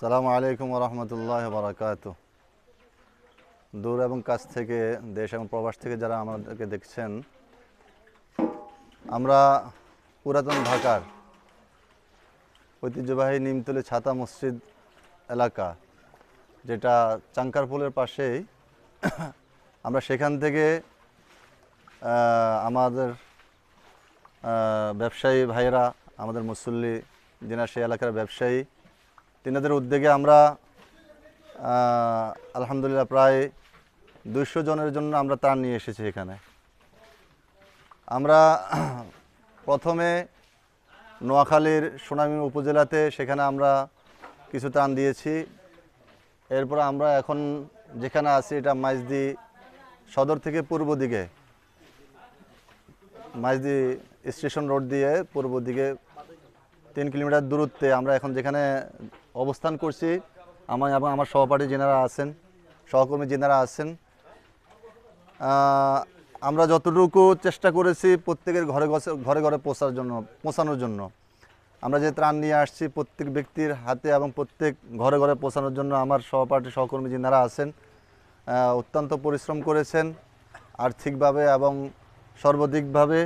সালামু আলাইকুম রহমতুল্লাহ বারাকাত দূর এবং কাছ থেকে, দেশ এবং প্রবাস থেকে যারা আমাদেরকে দেখছেন, আমরা পুরাতন ঢাকার ঐতিহ্যবাহী নিমতলি ছাতা মসজিদ এলাকা, যেটা চাঙ্কারপুলের পাশেই, আমরা সেখান থেকে আমাদের ব্যবসায়ী ভাইয়েরা, আমাদের মুসল্লি যিনা সেই এলাকার ব্যবসায়ী তিনাদের উদ্যোগে আমরা আলহামদুলিল্লাহ প্রায় দুইশো জনের জন্য আমরা ত্রাণ নিয়ে এসেছি এখানে। আমরা প্রথমে নোয়াখালীর সোনামী উপজেলাতে সেখানে আমরা কিছু ত্রাণ দিয়েছি। এরপর আমরা এখন যেখানে আছি এটা মাইজদি সদর থেকে পূর্ব দিকে, মাইজদি স্টেশন রোড দিয়ে পূর্ব দিকে তিন কিলোমিটার দূরত্বে আমরা এখন যেখানে অবস্থান করছি, আমার এবং আমার সহপাঠী যেনারা আছেন, সহকর্মী যেনারা আছেন আমরা যতটুকু চেষ্টা করেছি প্রত্যেকের ঘরে ঘরে ঘরে পৌঁছার জন্য, পৌঁছানোর জন্য। আমরা যে ত্রাণ নিয়ে আসছি প্রত্যেক ব্যক্তির হাতে এবং প্রত্যেক ঘরে ঘরে পৌঁছানোর জন্য আমার সহপাঠী, সহকর্মী যিনারা আছেন অত্যন্ত পরিশ্রম করেছেন, আর্থিকভাবে এবং সর্বাধিকভাবে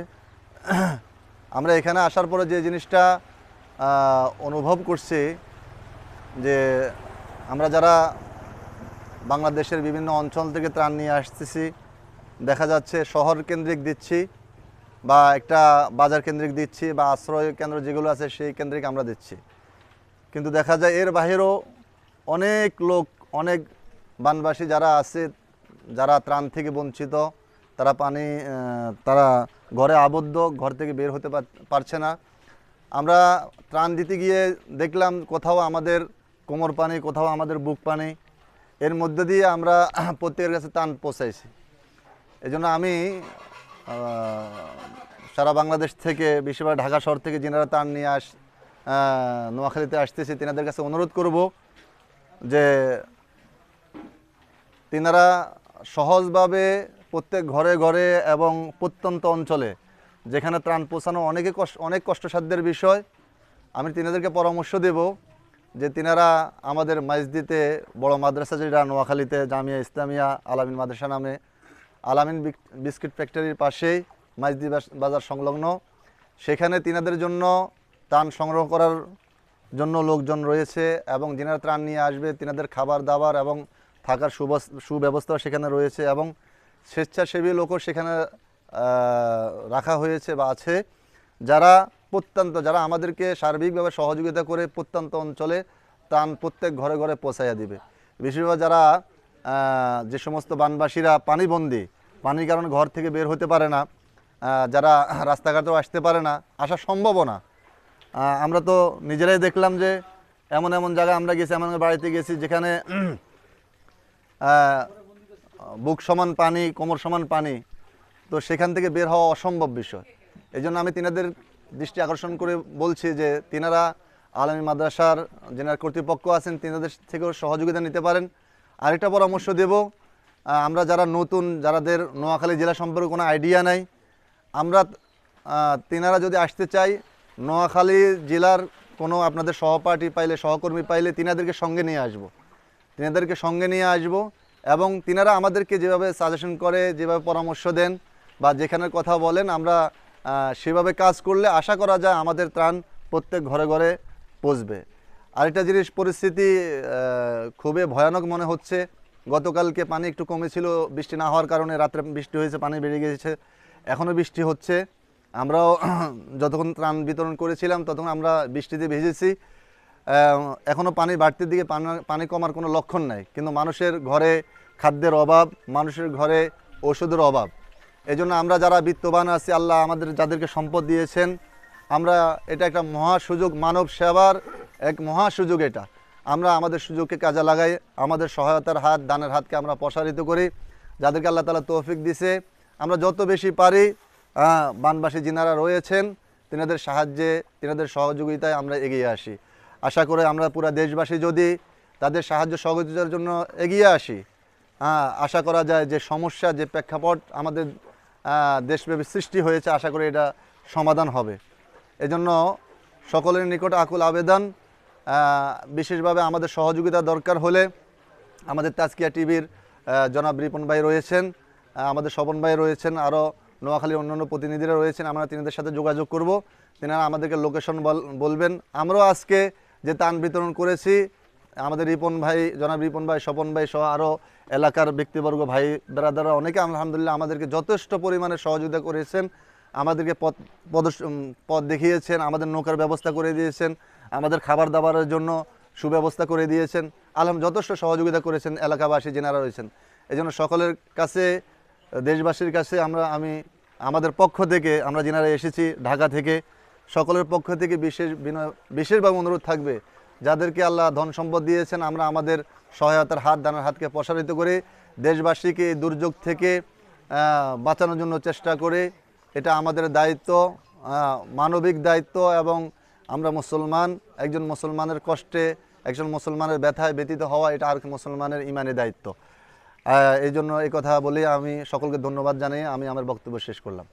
আমরা এখানে আসার পরে যে জিনিসটা অনুভব করছি যে আমরা যারা বাংলাদেশের বিভিন্ন অঞ্চল থেকে ত্রাণ নিয়ে আসতেছি, দেখা যাচ্ছে শহর কেন্দ্রিক দিচ্ছি বা একটা বাজার কেন্দ্রিক দিচ্ছি বা আশ্রয় কেন্দ্র যেগুলো আছে সেই কেন্দ্রিক আমরা দিচ্ছি। কিন্তু দেখা যায় এর বাহিরেও অনেক লোক, অনেক বানবাসী যারা আছে, যারা ত্রাণ থেকে বঞ্চিত, তারা পানি তারা ঘরে আবদ্ধ, ঘর থেকে বের হতে পার- পারছে না। আমরা ত্রাণ দিতে গিয়ে দেখলাম কোথাও আমাদের কোমর পানি, কোথাও আমাদের বুক পানি। এর মধ্যে দিয়ে আমরা প্রত্যেকের কাছে ত্রাণ পৌঁছাইছি। এই আমি সারা বাংলাদেশ থেকে, বেশিরভাগ ঢাকা শহর থেকে যেনারা ত্রাণ নিয়ে আস নোয়াখালীতে আসতেছি, তেনাদের কাছে অনুরোধ করব যে তেনারা সহজভাবে প্রত্যেক ঘরে ঘরে এবং প্রত্যন্ত অঞ্চলে যেখানে ত্রাণ পৌঁছানো অনেকে কষ্ট, অনেক কষ্টসাধ্যের বিষয়। আমি তিনাদেরকে পরামর্শ দেব যে তিনারা আমাদের মাইজদিতে বড় মাদ্রাসা যেটা, নোয়াখালীতে, জামিয়া ইসলামিয়া, আলামিন মাদ্রাসা নামে, আলামিন বিস্কিট ফ্যাক্টরির পাশেই মাইজদি বাজার সংলগ্ন। সেখানে তিনাদের জন্য ত্রাণ সংগ্রহ করার জন্য লোকজন রয়েছে এবং যিনারা ত্রাণ নিয়ে আসবে, তিনাদের খাবার দাবার এবং থাকার সুব্যবস্থা সেখানে রয়েছে এবং স্বেচ্ছাসেবী লোকও সেখানে রাখা হয়েছে বা আছে, যারা প্রত্যন্ত, যারা আমাদেরকে সার্বিকভাবে সহযোগিতা করে প্রত্যন্ত অঞ্চলে ত্রাণ প্রত্যেক ঘরে ঘরে পৌঁছাইয়া দিবে। বেশিরভাগ যারা যে সমস্ত বানবাসীরা পানিবন্দী, পানির কারণে ঘর থেকে বের হতে পারে না যারা রাস্তাঘাটেও আসতে পারে না, আসা সম্ভবও না। আমরা তো নিজেরাই দেখলাম যে এমন এমন জায়গায় আমরা গেছি, এমন বাড়িতে গেছি যেখানে বুক সমান পানি, কোমর সমান পানি তো সেখান থেকে বের হওয়া অসম্ভব বিষয়। এই জন্য আমি তিনাদের দৃষ্টি আকর্ষণ করে বলছি যে তিনারা আলমী মাদ্রাসার যেনার কর্তৃপক্ষ আছেন, তিনাদের থেকেও সহযোগিতা নিতে পারেন। আরেকটা পরামর্শ দেব আমরা যারা নতুন, যারাদের নোয়াখালী জেলা সম্পর্কে কোনো আইডিয়া নাই, আমরা তিনারা যদি আসতে চাই, নোয়াখালী জেলার কোনো আপনাদের সহপাঠী পাইলে, সহকর্মী পাইলে তিনাদেরকে সঙ্গে নিয়ে আসব। তিনাদেরকে সঙ্গে নিয়ে আসব এবং তিনারা আমাদেরকে যেভাবে সাজেশন করে, যেভাবে পরামর্শ দেন বা যেখানের কথা বলেন, আমরা সেভাবে কাজ করলে আশা করা যায় আমাদের ত্রাণ প্রত্যেক ঘরে ঘরে পৌঁছবে। আরেকটা জিনিস, পরিস্থিতি খুবই ভয়ানক মনে হচ্ছে। গতকালকে পানি একটু কমেছিল, বৃষ্টি না হওয়ার কারণে রাত্রে বৃষ্টি হয়েছে, পানি বেড়ে গিয়েছে, এখনও বৃষ্টি হচ্ছে। আমরাও যতক্ষণ ত্রাণ বিতরণ করেছিলাম, ততক্ষণ আমরা বৃষ্টিতে ভিজেছি। এখনও পানি বাড়তির দিকে পানি- পানি কমার কোনো লক্ষণ নাই। কিন্তু মানুষের ঘরে খাদ্যের অভাব, মানুষের ঘরে ওষুধের অভাব এজন্য আমরা যারা বিত্তবান আছি, আল্লাহ আমাদের যাদেরকে সম্পদ দিয়েছেন, আমরা এটা একটা মহা সুযোগ, মানব সেবার এক মহা সুযোগ এটা। আমরা আমাদের সুযোগকে কাজে লাগাই, আমাদের সহায়তার হাত, দানের হাতকে আমরা প্রসারিত করি, যাদেরকে আল্লাহ তালা তৌফিক দিছে। আমরা যত বেশি পারি বানবাসী যিনারা রয়েছেন, তিনাদের সাহায্যে, তিনাদের সহযোগিতায় আমরা এগিয়ে আসি। আশা করে আমরা পুরা দেশবাসী যদি তাদের সাহায্য, সহযোগিতার জন্য এগিয়ে আসি আশা করা যায় যে সমস্যা, যে প্রেক্ষাপট আমাদের দেশব্যাপী সৃষ্টি হয়েছে, আশা করি এটা সমাধান হবে। এজন্য সকলের নিকট আকুল আবেদন বিশেষভাবে আমাদের সহযোগিতা দরকার হলে আমাদের তাজকিয়া টিভির জনাব রিপন ভাই রয়েছেন আমাদের স্বপন ভাই রয়েছেন আরও নোয়াখালীর অন্যান্য প্রতিনিধিরা রয়েছেন, আমরা তিনাদের সাথে যোগাযোগ করব। তিনারা আমাদেরকে লোকেশন বলবেন। আমরাও আজকে যে তান বিতরণ করেছি আমাদের রিপন ভাই, জনাব রিপন ভাই, স্বপন ভাই সহ আরও এলাকার ব্যক্তিবর্গ ভাই বেড়াদাররা অনেকে আলহামদুলিল্লাহ আমাদেরকে যথেষ্ট পরিমাণে সহযোগিতা করেছেন। আমাদেরকে পথ পথ দেখিয়েছেন, আমাদের নৌকার ব্যবস্থা করে দিয়েছেন, আমাদের খাবার দাবারের জন্য সুব্যবস্থা করে দিয়েছেন। আলহাম, যথেষ্ট সহযোগিতা করেছেন এলাকাবাসী যেনারা রয়েছেন। এই জন্য সকলের কাছে, দেশবাসীর কাছে আমরা, আমি, আমাদের পক্ষ থেকে আমরা যেনারা এসেছি ঢাকা থেকে, সকলের পক্ষ থেকে বিশেষ বিনয়, বিশেষভাবে অনুরোধ থাকবে যাদেরকে আল্লাহ ধন সম্পদ দিয়েছেন, আমরা আমাদের সহায়তার হাত, দানার হাতকে প্রসারিত করে দেশবাসীকে এই দুর্যোগ থেকে বাঁচানোর জন্য চেষ্টা করে। এটা আমাদের দায়িত্ব মানবিক দায়িত্ব এবং আমরা মুসলমান, একজন মুসলমানের কষ্টে, একজন মুসলমানের ব্যথায় ব্যতীত হওয়া, এটা আর মুসলমানের ইমানের দায়িত্ব। এই জন্য এই কথা বলে আমি সকলকে ধন্যবাদ জানিয়ে আমি আমার বক্তব্য শেষ করলাম।